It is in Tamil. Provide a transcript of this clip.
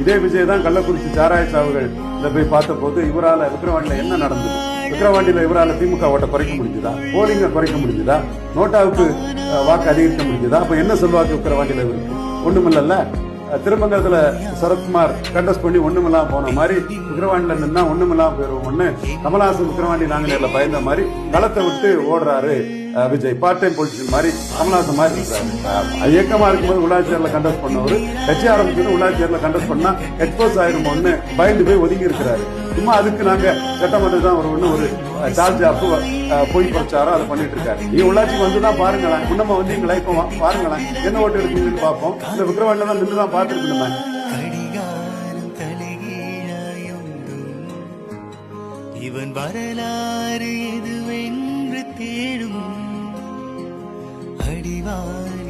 இதே விஜய் தான் கள்ளக்குறிச்சி சாராய சாவுகள் போய் பார்த்த போது இவரால விக்கிரவாண்டியில என்ன நடந்தது? விக்கிரவாண்டியில இவரால திமுக ஓட்ட குறைக்க முடிஞ்சதா? போலிங்க குறைக்க முடிஞ்சதா? நோட்டாவுக்கு வாக்கு அதிகரிக்க முடிஞ்சதா? அப்ப என்ன சொல்வாக்கு விக்கிரவாண்டியில இருக்கு ஒண்ணுமில்லல்ல. அஹ், திருமங்கலத்துல சரத்குமார் கண்டஸ்ட் பண்ணி ஒண்ணுமில்லாம போன மாதிரி விக்கிரவாண்டில நின்னா ஒண்ணுமில்லாம போயிருவோம் ஒண்ணு கமலஹாசன் விக்கிரவாண்டி நாங்களேல பயந்த மாதிரி களத்தை விட்டு ஓடுறாரு விஜய். பார்ட் டைம் பொலிட்டிஷன் மாதிரி கமலஹாசன் மாதிரி இருக்காரு. இயக்கமா இருக்கும்போது உள்ளாட்சியர்ல கண்டஸ்ட் பண்ணவர் கட்சி ஆரம்பிச்சது உள்ளாட்சியர்ல கண்டஸ்ட் பண்ணா எக்ஸ்போஸ் ஆயிருமோன்னு பயந்து போய் ஒதுங்கி இருக்கிறாரு. சும்மா அதுக்கு நாங்க சட்டமன்றம் தான் ஒரு ஒன்று ஒரு சார்ஜ் ஆப்பு பொய் பிரச்சாரம் அதை பண்ணிட்டு இருக்காரு நீ உள்ளாட்சிக்கு வந்து தான் பாருங்களேன் இன்னமும் வந்து எங்களை இப்போ பாருங்களேன். என்ன ஓட்டு எடுக்கீங்கன்னு பார்ப்போம். இந்த விக்ரவாண்டில் தான் நின்று தான் பார்த்துருக்கு நம்ம இவன் வரலாறு எதுவென்று தேடும். அடிவார்